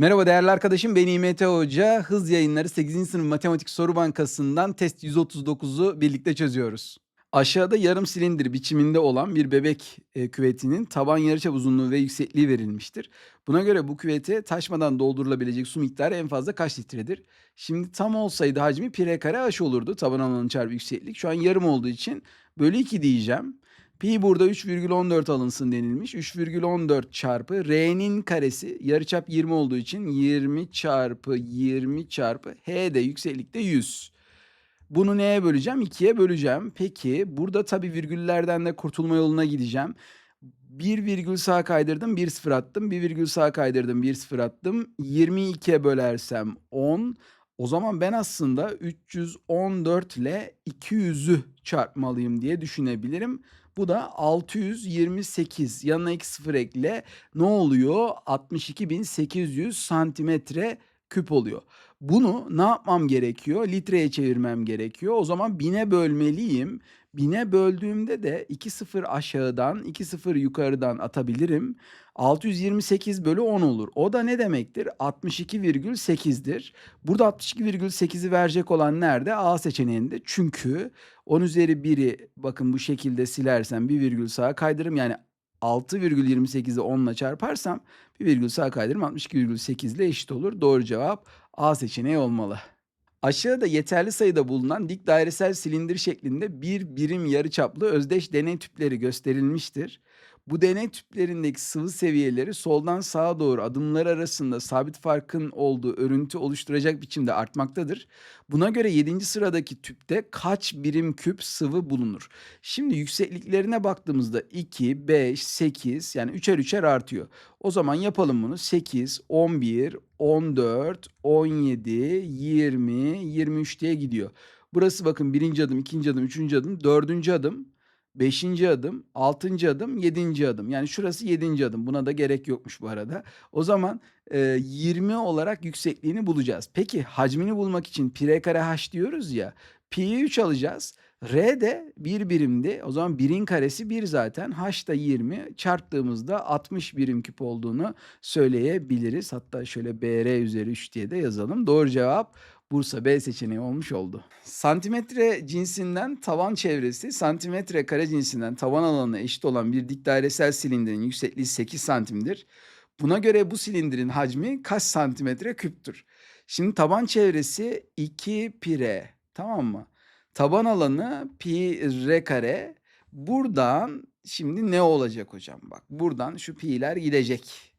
Merhaba değerli arkadaşım ben İMT Hoca. Hız yayınları 8. sınıf matematik soru bankasından test 139'u birlikte çözüyoruz. Aşağıda yarım silindir biçiminde olan bir bebek e, küvetinin taban yarıçap uzunluğu ve yüksekliği verilmiştir. Buna göre bu küvete taşmadan doldurulabilecek su miktarı en fazla kaç litredir? Şimdi tam olsaydı hacmi pi r kare h olurdu. Taban alanı çarpı yükseklik. Şu an yarım olduğu için bölü 2 diyeceğim. Pi burada 3,14 alınsın denilmiş. 3,14 çarpı r'nin karesi yarıçap 20 olduğu için 20 çarpı 20 çarpı h de yükseklikte 100. Bunu neye böleceğim? 2'ye böleceğim. Peki burada tabii virgüllerden de kurtulma yoluna gideceğim. Bir virgül sağa kaydırdım, bir sıfır attım. Bir virgül sağa kaydırdım, bir sıfır attım. 22'ye bölersem 10. O zaman ben aslında 314 ile 200'ü çarpmalıyım diye düşünebilirim. Bu da 628. Yanına 2 sıfır ekle. Ne oluyor? 62.800 santimetre küp oluyor. Bunu ne yapmam gerekiyor? Litreye çevirmem gerekiyor. O zaman bine bölmeliyim. Bine böldüğümde de 2 sıfır aşağıdan 2 sıfır yukarıdan atabilirim. 628 bölü 10 olur. O da ne demektir? 62,8'dir. Burada 62,8'i verecek olan nerede? A seçeneğinde. Çünkü 10 üzeri 1'i bakın bu şekilde silersem bir virgül sağa kaydırırım. Yani 6,28'i 10 ile çarparsam bir virgül sağa kaydırırım 62,8 ile eşit olur. Doğru cevap A seçeneği olmalı. Aşağıda yeterli sayıda bulunan dik dairesel silindir şeklinde bir birim yarıçaplı özdeş deney tüpleri gösterilmiştir. Bu deney tüplerindeki sıvı seviyeleri soldan sağa doğru adımlar arasında sabit farkın olduğu örüntü oluşturacak biçimde artmaktadır. Buna göre 7. sıradaki tüpte kaç birim küp sıvı bulunur? Şimdi yüksekliklerine baktığımızda 2, 5, 8 yani üçer üçer artıyor. O zaman yapalım bunu. 8, 11, 14, 17, 20, 23 diye gidiyor. Burası bakın birinci adım, ikinci adım, üçüncü adım, dördüncü adım, beşinci adım, altıncı adım, yedinci adım. Yani şurası yedinci adım. Buna da gerek yokmuş bu arada. O zaman e, 20 olarak yüksekliğini bulacağız. Peki hacmini bulmak için pi kare h diyoruz ya. Pi'yi 3 alacağız. R de 1 birimdi. O zaman 1'in karesi 1 zaten. H da 20. Çarptığımızda 60 birim küp olduğunu söyleyebiliriz. Hatta şöyle BR üzeri 3 diye de yazalım. Doğru cevap Bursa B seçeneği olmuş oldu. Santimetre cinsinden tavan çevresi, santimetre kare cinsinden tavan alanına eşit olan bir dik dairesel silindirin yüksekliği 8 santimdir. Buna göre bu silindirin hacmi kaç santimetre küptür? Şimdi taban çevresi 2 pi r. Tamam mı? Taban alanı pi r kare. Buradan şimdi ne olacak hocam? Bak buradan şu pi'ler gidecek.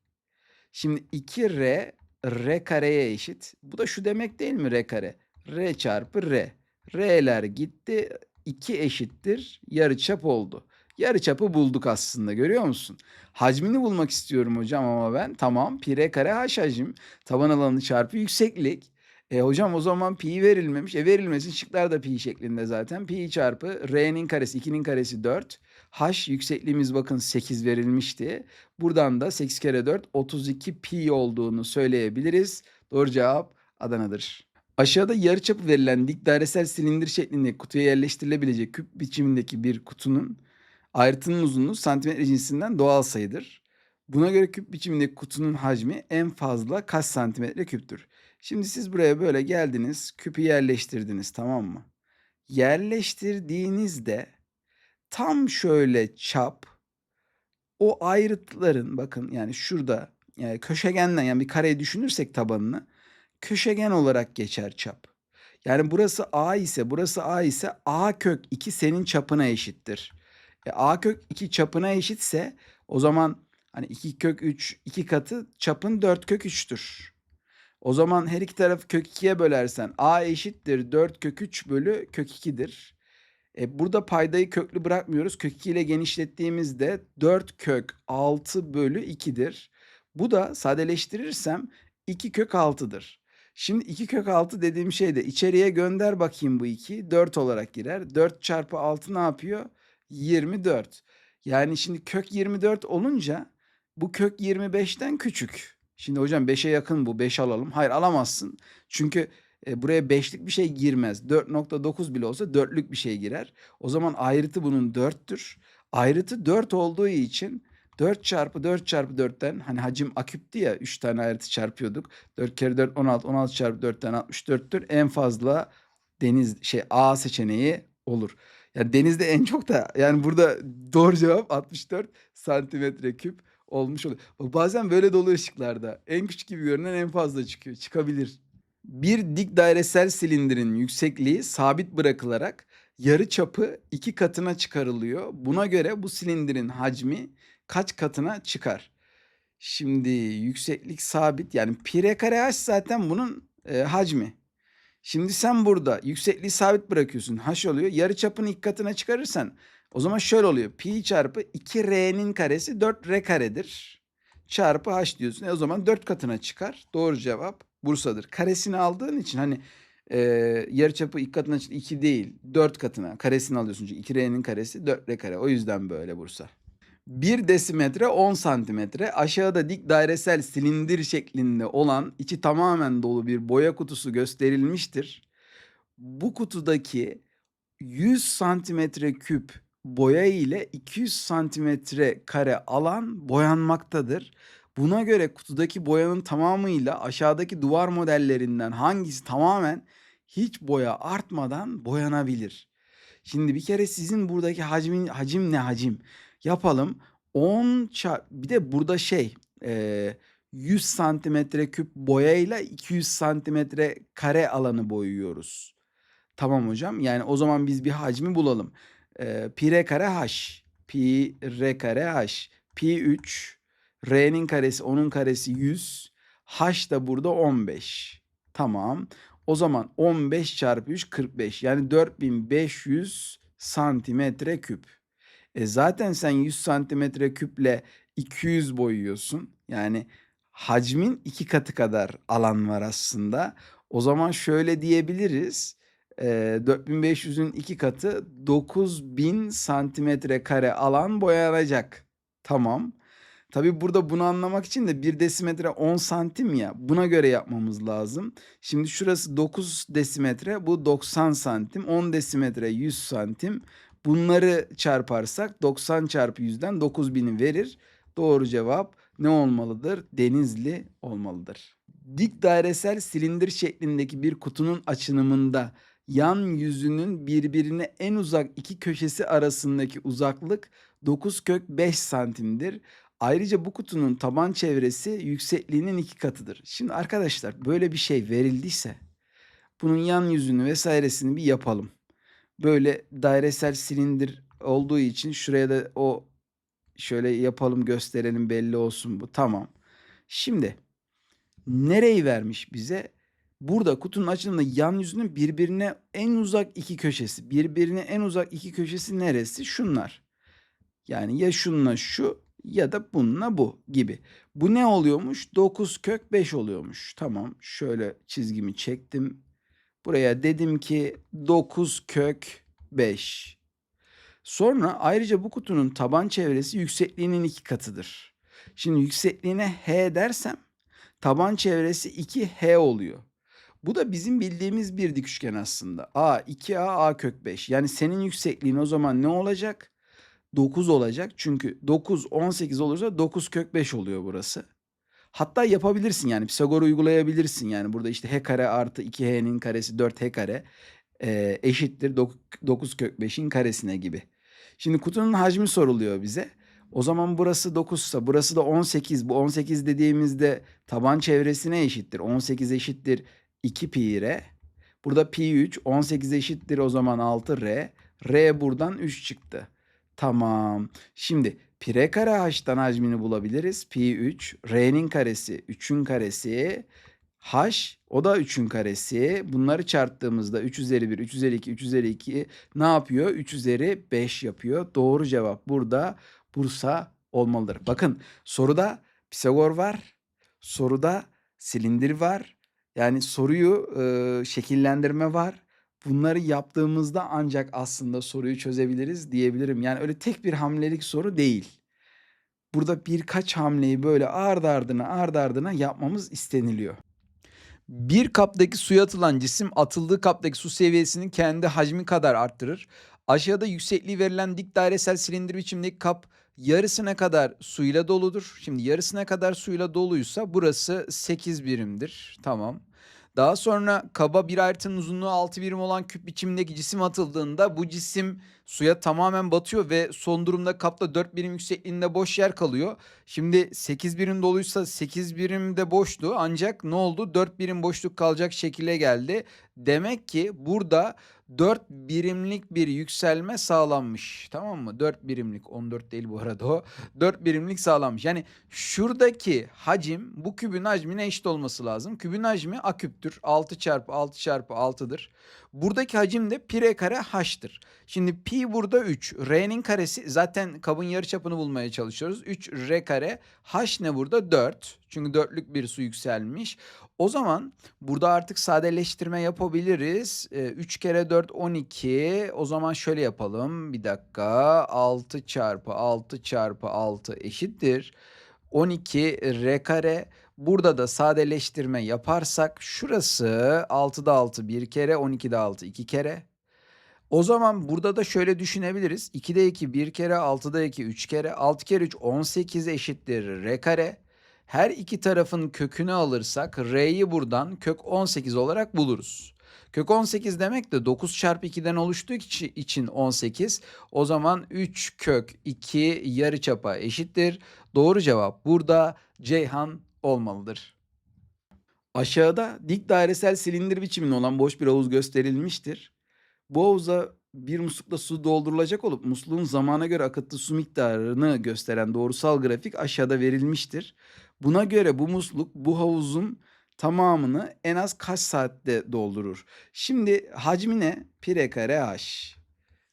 Şimdi 2r r kareye eşit. Bu da şu demek değil mi r kare? r çarpı r. r'ler gitti. 2 eşittir. Yarıçap oldu. Yarıçapı bulduk aslında görüyor musun? Hacmini bulmak istiyorum hocam ama ben. Tamam pi r kare h hacim. Taban alanı çarpı yükseklik. E hocam o zaman pi verilmemiş. E verilmesin şıklar da pi şeklinde zaten. Pi çarpı r'nin karesi 2'nin karesi 4. H yüksekliğimiz bakın 8 verilmişti. Buradan da 8 kere 4 32 pi olduğunu söyleyebiliriz. Doğru cevap Adana'dır. Aşağıda yarıçapı verilen dik dairesel silindir şeklinde kutuya yerleştirilebilecek küp biçimindeki bir kutunun ayrıtının uzunluğu santimetre cinsinden doğal sayıdır. Buna göre küp biçimindeki kutunun hacmi en fazla kaç santimetre küptür? Şimdi siz buraya böyle geldiniz, küpü yerleştirdiniz tamam mı? Yerleştirdiğinizde tam şöyle çap o ayrıtların bakın yani şurada yani köşegenden yani bir kareyi düşünürsek tabanını köşegen olarak geçer çap. Yani burası A ise burası A ise A kök 2 senin çapına eşittir. E, A kök 2 çapına eşitse o zaman hani 2 kök 3 2 katı çapın 4 kök 3'tür. O zaman her iki tarafı kök 2'ye bölersen A eşittir 4 kök 3 bölü kök 2'dir. E, burada paydayı köklü bırakmıyoruz. Kök 2 ile genişlettiğimizde 4 kök 6 bölü 2'dir. Bu da sadeleştirirsem 2 kök 6'dır. Şimdi 2 kök 6 dediğim şey de içeriye gönder bakayım bu 2. 4 olarak girer. 4 çarpı 6 ne yapıyor? 24. Yani şimdi kök 24 olunca bu kök 25'ten küçük. Şimdi hocam 5'e yakın bu 5 alalım. Hayır alamazsın. Çünkü e, buraya 5'lik bir şey girmez. 4.9 bile olsa 4'lük bir şey girer. O zaman ayrıtı bunun 4'tür. Ayrıtı 4 olduğu için 4 çarpı 4 çarpı 4'ten hani hacim aküptü ya 3 tane ayrıtı çarpıyorduk. 4 kere 4 16 16 çarpı 4'ten 64'tür. En fazla deniz şey A seçeneği olur. Ya denizde en çok da yani burada doğru cevap 64 santimetre küp olmuş oluyor. Bazen böyle de oluyor ışıklarda. En küçük gibi görünen en fazla çıkıyor. Çıkabilir. Bir dik dairesel silindirin yüksekliği sabit bırakılarak yarı çapı iki katına çıkarılıyor. Buna göre bu silindirin hacmi kaç katına çıkar? Şimdi yükseklik sabit yani pi r kare h zaten bunun e, hacmi. Şimdi sen burada yüksekliği sabit bırakıyorsun. H oluyor. Yarı çapını iki katına çıkarırsan o zaman şöyle oluyor. Pi çarpı 2r'nin karesi 4r karedir. Çarpı h diyorsun. E o zaman 4 katına çıkar. Doğru cevap Bursa'dır. Karesini aldığın için hani e, yarı çapı iki katına çıktı 2 değil 4 katına karesini alıyorsun. Çünkü 2r'nin karesi 4r kare. O yüzden böyle Bursa. 1 desimetre 10 santimetre aşağıda dik dairesel silindir şeklinde olan içi tamamen dolu bir boya kutusu gösterilmiştir. Bu kutudaki 100 santimetre küp boya ile 200 santimetre kare alan boyanmaktadır. Buna göre kutudaki boyanın tamamıyla aşağıdaki duvar modellerinden hangisi tamamen hiç boya artmadan boyanabilir? Şimdi bir kere sizin buradaki hacmin hacim ne hacim? Yapalım. 10 çarp bir de burada şey e, 100 santimetre küp boyayla 200 santimetre kare alanı boyuyoruz. Tamam hocam. Yani o zaman biz bir hacmi bulalım. E, pi r kare h. Pi r kare h. Pi 3. R'nin karesi onun karesi 100. H da burada 15. Tamam. O zaman 15 çarpı 3 45. Yani 4500 santimetre küp. E zaten sen 100 santimetre küple 200 boyuyorsun. Yani hacmin iki katı kadar alan var aslında. O zaman şöyle diyebiliriz. E, 4500'ün iki katı 9000 santimetre kare alan boyanacak. Tamam. Tabii burada bunu anlamak için de 1 desimetre 10 santim ya buna göre yapmamız lazım. Şimdi şurası 9 desimetre bu 90 santim 10 desimetre 100 santim. Bunları çarparsak 90 çarpı 100'den 9000'i verir. Doğru cevap ne olmalıdır? Denizli olmalıdır. Dik dairesel silindir şeklindeki bir kutunun açınımında yan yüzünün birbirine en uzak iki köşesi arasındaki uzaklık 9 kök 5 santimdir. Ayrıca bu kutunun taban çevresi yüksekliğinin iki katıdır. Şimdi arkadaşlar böyle bir şey verildiyse bunun yan yüzünü vesairesini bir yapalım. Böyle dairesel silindir olduğu için şuraya da o şöyle yapalım gösterelim belli olsun bu. Tamam. Şimdi nereyi vermiş bize? Burada kutunun açılımında yan yüzünün birbirine en uzak iki köşesi. Birbirine en uzak iki köşesi neresi? Şunlar. Yani ya şununla şu ya da bununla bu gibi. Bu ne oluyormuş? 9 kök 5 oluyormuş. Tamam şöyle çizgimi çektim. Buraya dedim ki 9 kök 5. Sonra ayrıca bu kutunun taban çevresi yüksekliğinin iki katıdır. Şimdi yüksekliğine h dersem taban çevresi 2h oluyor. Bu da bizim bildiğimiz bir dik üçgen aslında. A 2A A kök 5. Yani senin yüksekliğin o zaman ne olacak? 9 olacak. Çünkü 9 18 olursa 9 kök 5 oluyor burası. Hatta yapabilirsin yani Pisagor uygulayabilirsin yani burada işte h kare artı 2h'nin karesi 4h kare e, eşittir 9 kök 5'in karesine gibi. Şimdi kutunun hacmi soruluyor bize. O zaman burası 9 ise burası da 18. Bu 18 dediğimizde taban çevresine eşittir. 18 eşittir 2 pi r. Burada pi 3 18 eşittir o zaman 6 r. R buradan 3 çıktı. Tamam. Şimdi pi r kare h'tan hacmini bulabiliriz. Pi 3. R'nin karesi 3'ün karesi. H o da 3'ün karesi. Bunları çarptığımızda 3 üzeri 1, 3 üzeri 2, 3 üzeri 2 ne yapıyor? 3 üzeri 5 yapıyor. Doğru cevap burada Bursa olmalıdır. Bakın soruda Pisagor var. Soruda silindir var. Yani soruyu e, şekillendirme var. Bunları yaptığımızda ancak aslında soruyu çözebiliriz diyebilirim. Yani öyle tek bir hamlelik soru değil. Burada birkaç hamleyi böyle ard ardına ard ardına yapmamız isteniliyor. Bir kaptaki suya atılan cisim atıldığı kaptaki su seviyesini kendi hacmi kadar arttırır. Aşağıda yüksekliği verilen dik dairesel silindir biçimdeki kap yarısına kadar suyla doludur. Şimdi yarısına kadar suyla doluysa burası 8 birimdir. Tamam. Daha sonra kaba bir ayrıtının uzunluğu 6 birim olan küp biçimindeki cisim atıldığında bu cisim suya tamamen batıyor ve son durumda kapta 4 birim yüksekliğinde boş yer kalıyor. Şimdi 8 birim doluysa 8 birim de boştu ancak ne oldu? 4 birim boşluk kalacak şekilde geldi. Demek ki burada 4 birimlik bir yükselme sağlanmış. Tamam mı? 4 birimlik 14 değil bu arada o. 4 birimlik sağlanmış. Yani şuradaki hacim bu kübün hacmine eşit olması lazım. Kübün hacmi a küptür. 6 çarpı 6 çarpı 6'dır. Buradaki hacim de pi r kare h'tır. Şimdi pi burada 3. R'nin karesi zaten kabın yarıçapını bulmaya çalışıyoruz. 3 r kare. H ne burada? 4. Çünkü dörtlük bir su yükselmiş. O zaman burada artık sadeleştirme yapabiliriz. Ee, 3 kere 4 12. O zaman şöyle yapalım. Bir dakika. 6 çarpı 6 çarpı 6 eşittir. 12 r kare. Burada da sadeleştirme yaparsak şurası 6'da 6 bir kere 12'de 6 iki kere. O zaman burada da şöyle düşünebiliriz. 2'de 2 bir kere 6'da 2 3 kere 6 kere 3 18 eşittir r kare. Her iki tarafın kökünü alırsak r'yi buradan kök 18 olarak buluruz. Kök 18 demek de 9 çarpı 2'den oluştuğu içi- için 18. O zaman 3 kök 2 yarıçapa eşittir. Doğru cevap burada Ceyhan olmalıdır. Aşağıda dik dairesel silindir biçiminde olan boş bir havuz gösterilmiştir. Bu havuza bir muslukla su doldurulacak olup musluğun zamana göre akıttığı su miktarını gösteren doğrusal grafik aşağıda verilmiştir. Buna göre bu musluk bu havuzun tamamını en az kaç saatte doldurur? Şimdi hacmi ne? Pi r kare h.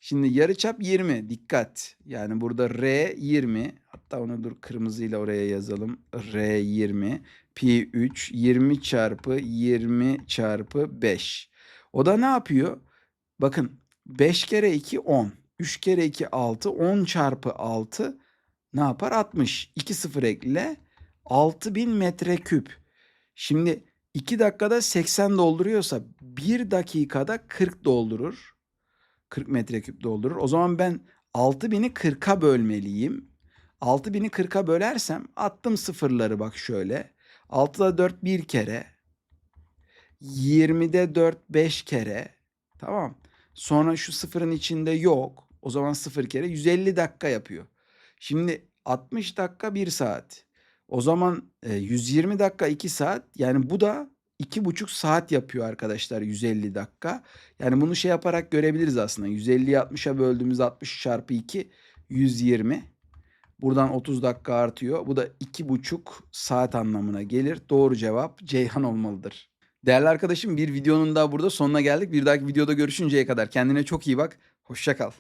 Şimdi yarıçap 20. Dikkat. Yani burada r 20. Hatta onu dur kırmızıyla oraya yazalım. r 20. Pi 3. 20 çarpı 20 çarpı 5. O da ne yapıyor? Bakın 5 kere 2 10. 3 kere 2 6. 10 çarpı 6 ne yapar? 60. 2 sıfır ekle. 6000 metreküp. Şimdi 2 dakikada 80 dolduruyorsa 1 dakikada 40 doldurur. 40 metreküp doldurur. O zaman ben 6000'i 40'a bölmeliyim. 6000'i 40'a bölersem attım sıfırları bak şöyle. 6'da 4 bir kere. 20'de 4 5 kere. Tamam. Sonra şu sıfırın içinde yok. O zaman sıfır kere 150 dakika yapıyor. Şimdi 60 dakika 1 saat. O zaman e, 120 dakika 2 saat. Yani bu da 2,5 saat yapıyor arkadaşlar 150 dakika. Yani bunu şey yaparak görebiliriz aslında. 150'yi 60'a böldüğümüz 60 çarpı 2 120. Buradan 30 dakika artıyor. Bu da 2,5 saat anlamına gelir. Doğru cevap Ceyhan olmalıdır. Değerli arkadaşım bir videonun daha burada sonuna geldik. Bir dahaki videoda görüşünceye kadar kendine çok iyi bak. Hoşça kal.